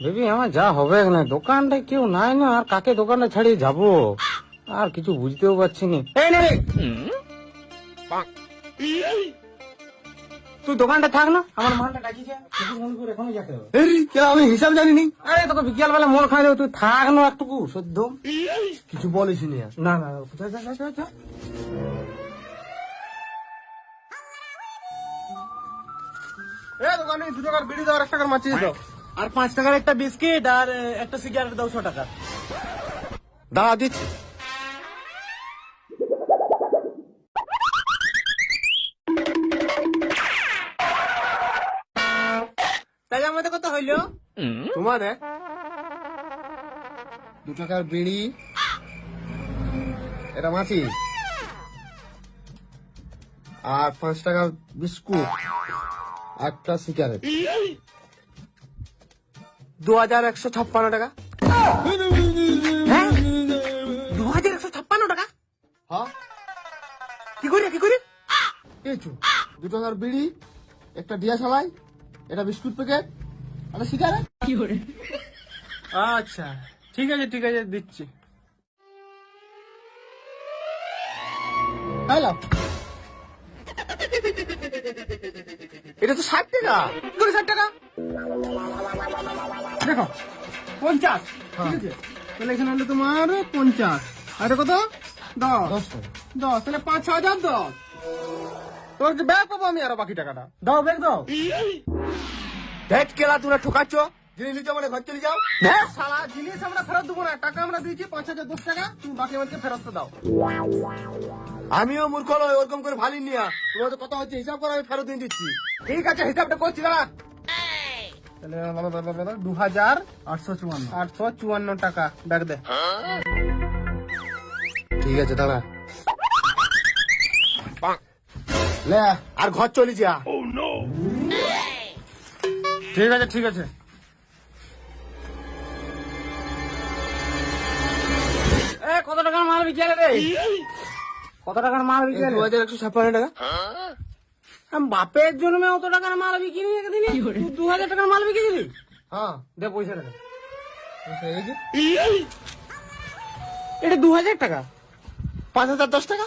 Baby আমার যা হবে না দোকানটা কেউ নাই না আর কাকে দোকানটা ছাড়িয়ে যাব আর কিছু বুঝতেও পারছি না এই নে রে। তুই দোকানটা থাক না আমার মালটা ডাকিছে কিছু করে এখনই যেতে হবে আমি হিসাব জানিনি আরে তোকে বিকেল বেলা মন খাই দেবো তুই থাক না একটুকু সদ্য কিছু বলিস নি। না না। এ দোকানে দু টাকার বিড়ি দাও আর এক টাকার মাছিস আর পাঁচ টাকার একটা বিস্কিট আর একটা সিগারেট দাও ছ টাকা। দাঁড়া দিচ্ছি। তাই আমাদের কত হইল? তোমার এ? দু টাকার বিড়ি। এটা মাছি। আর পাঁচ টাকার বিস্কুট। একটা সিগারেট। দু হাজার একশো ছাপ্পান্ন টাকা। হ্যাঁ? দু হাজার একশো ছাপ্পান্ন টাকা? হ্যাঁ? কি করে কি করে? কিছু দু টাকার বিড়ি একটা ডিয়া সালাই এটা বিস্কুট প্যাকেট একটা সিগারেট আচ্ছা ঠিক আছে ঠিক আছে দিচ্ছি। খাইলাম এটা তো ষাট টাকা। কি করে ষাট টাকা? দেখো পঞ্চাশ। হ্যাঁ। ঠিক আছে? তাহলে এখানে হলো তোমার পঞ্চাশ। আর কত? দশ। দশ তাহলে পাঁচ ছ হাজার দশ। তোর ব্যাগ পাবো আমি আরও বাকি টাকাটা? দাও বেগ দাও। দেখ কেলা তোমরা ঠকাচ্ছ? জিনিস নিতে মানে ঘর চলে যাও। হ্যাঁ? সারা জিনিস আমরা ফেরত দেবো না। টাকা আমরা দিয়েছি পাঁচ হাজার দশ টাকা। তুমি বাকি আমাদেরকে ফেরত দাও। আমিও মূর্খ নয় ওরকম করে ভালি নিয়া। তোমার তো কথা হচ্ছে হিসাব করে আমি ফেরত দিয়ে দিচ্ছি। ঠিক আছে হিসাবটা করছি দাঁড়া। দু হাজার আটশো চুয়ান্ন। আটশো চুয়ান্ন টাকা। ব্যাগ দে। ঠিক আছে লে আর ঘর চলে যা। ঠিক আছে ঠিক আছে। এ কত টাকার মাল বিকেলে রে? কত টাকার মাল বিকেলে দু হাজার একশো ছাপ্পান্ন টাকা। আমি বাপের জন্মে অত টাকার মাল বিকিনি একদিনে তুই দু হাজার টাকার মাল বিকেছিলি হ্যাঁ। দে পয়সা টাকা। এটা দু হাজার টাকা। পাঁচ হাজার দশ টাকা?